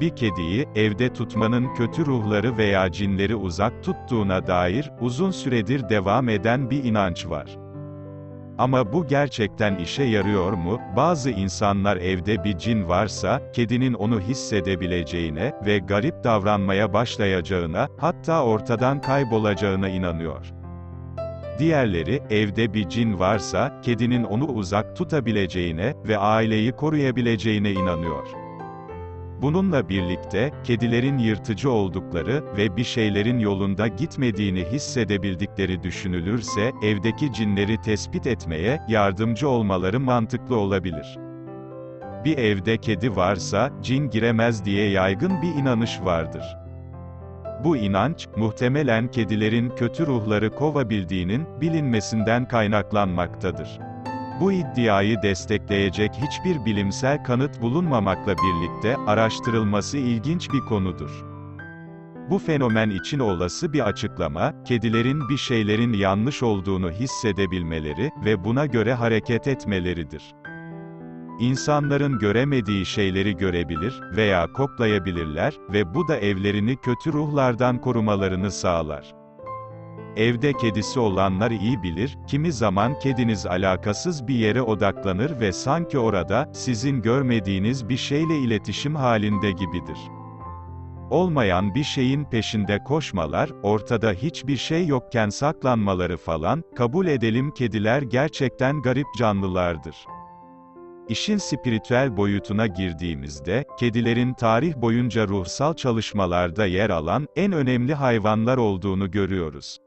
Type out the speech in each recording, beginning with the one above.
bir kediyi, evde tutmanın kötü ruhları veya cinleri uzak tuttuğuna dair, uzun süredir devam eden bir inanç var. Ama bu gerçekten işe yarıyor mu? Bazı insanlar evde bir cin varsa, kedinin onu hissedebileceğine ve garip davranmaya başlayacağına, hatta ortadan kaybolacağına inanıyor. Diğerleri, evde bir cin varsa, kedinin onu uzak tutabileceğine ve aileyi koruyabileceğine inanıyor. Bununla birlikte, kedilerin yırtıcı oldukları ve bir şeylerin yolunda gitmediğini hissedebildikleri düşünülürse, evdeki cinleri tespit etmeye yardımcı olmaları mantıklı olabilir. Bir evde kedi varsa, cin giremez diye yaygın bir inanış vardır. Bu inanç, muhtemelen kedilerin kötü ruhları kovabildiğinin bilinmesinden kaynaklanmaktadır. Bu iddiayı destekleyecek hiçbir bilimsel kanıt bulunmamakla birlikte, araştırılması ilginç bir konudur. Bu fenomen için olası bir açıklama, kedilerin bir şeylerin yanlış olduğunu hissedebilmeleri ve buna göre hareket etmeleridir. İnsanların göremediği şeyleri görebilir veya koklayabilirler ve bu da evlerini kötü ruhlardan korumalarını sağlar. Evde kedisi olanlar iyi bilir, kimi zaman kediniz alakasız bir yere odaklanır ve sanki orada, sizin görmediğiniz bir şeyle iletişim halinde gibidir. Olmayan bir şeyin peşinde koşmalar, ortada hiçbir şey yokken saklanmaları falan, kabul edelim kediler gerçekten garip canlılardır. İşin spiritüel boyutuna girdiğimizde, kedilerin tarih boyunca ruhsal çalışmalarda yer alan, en önemli hayvanlar olduğunu görüyoruz.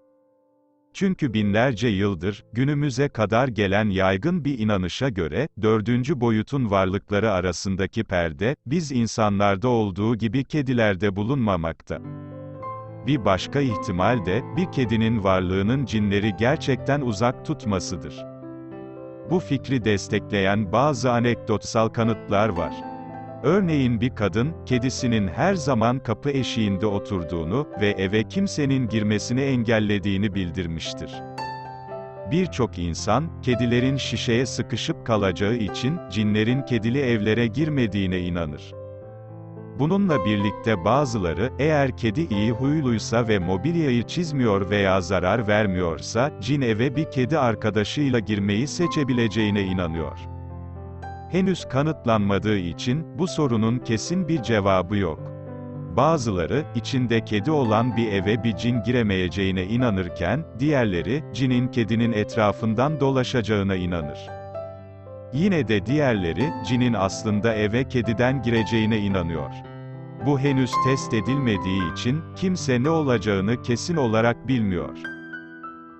Çünkü binlerce yıldır, günümüze kadar gelen yaygın bir inanışa göre, dördüncü boyutun varlıkları arasındaki perde, biz insanlarda olduğu gibi kedilerde bulunmamakta. Bir başka ihtimal de, bir kedinin varlığının cinleri gerçekten uzak tutmasıdır. Bu fikri destekleyen bazı anekdotsal kanıtlar var. Örneğin bir kadın, kedisinin her zaman kapı eşiğinde oturduğunu ve eve kimsenin girmesini engellediğini bildirmiştir. Birçok insan, kedilerin şişeye sıkışıp kalacağı için, cinlerin kedili evlere girmediğine inanır. Bununla birlikte bazıları, eğer kedi iyi huyluysa ve mobilyayı çizmiyor veya zarar vermiyorsa, cin eve bir kedi arkadaşıyla girmeyi seçebileceğine inanıyor. Henüz kanıtlanmadığı için, bu sorunun kesin bir cevabı yok. Bazıları, içinde kedi olan bir eve bir cin giremeyeceğine inanırken, diğerleri, cinin kedinin etrafından dolaşacağına inanır. Yine de diğerleri, cinin aslında eve kediden gireceğine inanıyor. Bu henüz test edilmediği için, kimse ne olacağını kesin olarak bilmiyor.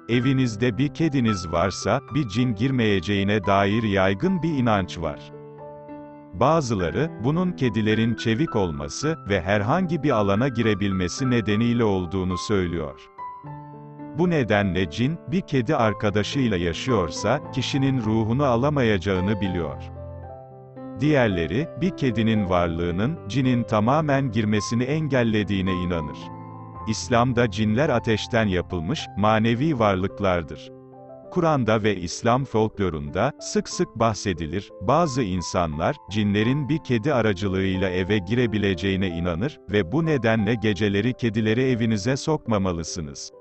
Evinizde bir kediniz varsa, bir cin girmeyeceğine dair yaygın bir inanç var. Bazıları, bunun kedilerin çevik olması ve herhangi bir alana girebilmesi nedeniyle olduğunu söylüyor. Bu nedenle cin, bir kedi arkadaşıyla yaşıyorsa, kişinin ruhunu alamayacağını biliyor. Diğerleri, bir kedinin varlığının, cinin tamamen girmesini engellediğine inanır. İslam'da cinler ateşten yapılmış, manevi varlıklardır. Kur'an'da ve İslam folklorunda, sık sık bahsedilir, bazı insanlar, cinlerin bir kedi aracılığıyla eve girebileceğine inanır ve bu nedenle geceleri kedileri evinize sokmamalısınız.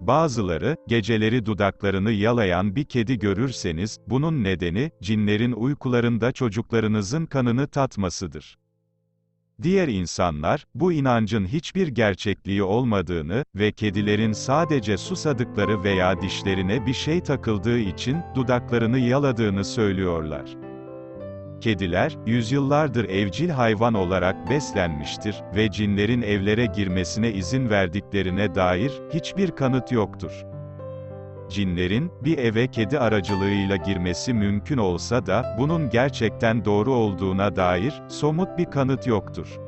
Bazıları, geceleri dudaklarını yalayan bir kedi görürseniz, bunun nedeni, cinlerin uykularında çocuklarınızın kanını tatmasıdır. Diğer insanlar, bu inancın hiçbir gerçekliği olmadığını ve kedilerin sadece susadıkları veya dişlerine bir şey takıldığı için, dudaklarını yaladığını söylüyorlar. Kediler, yüzyıllardır evcil hayvan olarak beslenmiştir ve cinlerin evlere girmesine izin verdiklerine dair, hiçbir kanıt yoktur. Cinlerin, bir eve kedi aracılığıyla girmesi mümkün olsa da, bunun gerçekten doğru olduğuna dair, somut bir kanıt yoktur.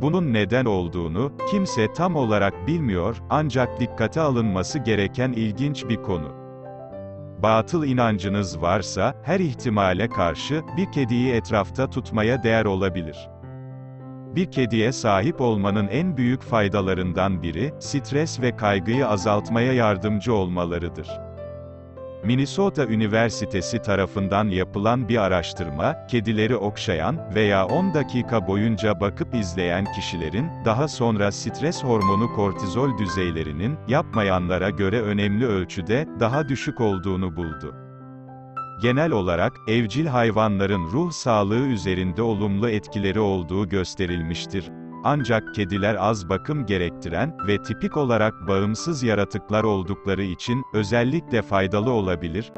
Bunun neden olduğunu, kimse tam olarak bilmiyor, ancak dikkate alınması gereken ilginç bir konu. Batıl inancınız varsa, her ihtimale karşı, bir kediyi etrafta tutmaya değer olabilir. Bir kediye sahip olmanın en büyük faydalarından biri, stres ve kaygıyı azaltmaya yardımcı olmalarıdır. Minnesota Üniversitesi tarafından yapılan bir araştırma, kedileri okşayan veya 10 dakika boyunca bakıp izleyen kişilerin, daha sonra stres hormonu kortizol düzeylerinin, yapmayanlara göre önemli ölçüde, daha düşük olduğunu buldu. Genel olarak, evcil hayvanların ruh sağlığı üzerinde olumlu etkileri olduğu gösterilmiştir. Ancak kediler az bakım gerektiren ve tipik olarak bağımsız yaratıklar oldukları için özellikle faydalı olabilir.